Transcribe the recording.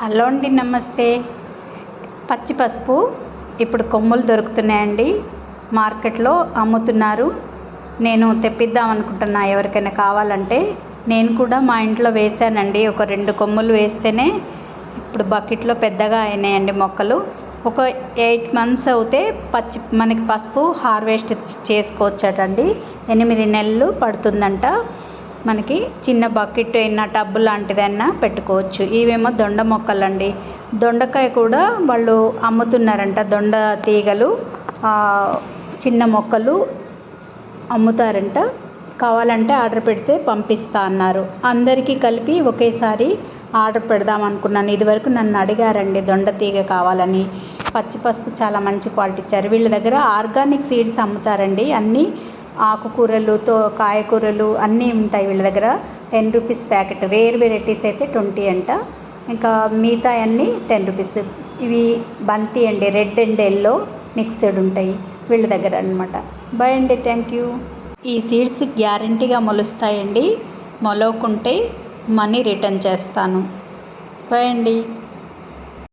Hello అండి నమస్తే. పచ్చి పసుపు ఇప్పుడు కొమ్ములు దొరుకుతున్నాయండి. మార్కెట్లో అమ్ముతున్నారు. నేను తెప్పిద్దాం అనుకుంటున్నా ఎవరికైనా కావాలంటే. నేను కూడా మా ఇంట్లో వేసానండి ఒక రెండు కొమ్ములు వేస్తేనే. ఇప్పుడు బకెట్లో పెద్దగా అయినాయండి మొక్కలు. ఒక ఎయిట్ మంత్స్ అవుతే పచ్చి మనకి పసుపు హార్వెస్ట్ చేసుకోవచ్చటండి. ఎనిమిది నెలలు పడుతుందంట. మనకి చిన్న బకెట్ అయినా టబ్బు లాంటిదైనా పెట్టుకోవచ్చు. ఇవేమో దొండ మొక్కలండి. దొండకాయ కూడా వాళ్ళు అమ్ముతున్నారంట. దొండ తీగలు చిన్న మొక్కలు అమ్ముతారంట. కావాలంటే ఆర్డర్ పెడితే పంపిస్తా అన్నారు. అందరికీ కలిపి ఒకేసారి ఆర్డర్ పెడదాం అనుకున్నాను. ఇదివరకు నన్ను అడిగారండి దొండ తీగ కావాలని. పచ్చి పసుపు చాలా మంచి క్వాలిటీ ఇచ్చారు. వీళ్ళ దగ్గర ఆర్గానిక్ సీడ్స్ అమ్ముతారండి. అన్నీ ఆకుకూరలుతో కాయకూరలు అన్నీ ఉంటాయి వీళ్ళ దగ్గర. Ten rupees packet. Rare varieties అయితే ట్వంటీ అంట. ఇంకా మిగతా అన్నీ టెన్ రూపీస్. ఇవి బంతి అండి రెడ్ అండ్ ఎల్లో మిక్స్డ్ ఉంటాయి వీళ్ళ దగ్గర అనమాట బాయ్ అండి థ్యాంక్ యూ. ఈ సీడ్స్ గ్యారంటీగా మొలుస్తాయండి. మొలవకుంటే మనీ రిటర్న్ చేస్తాను. బాయ్ అండి.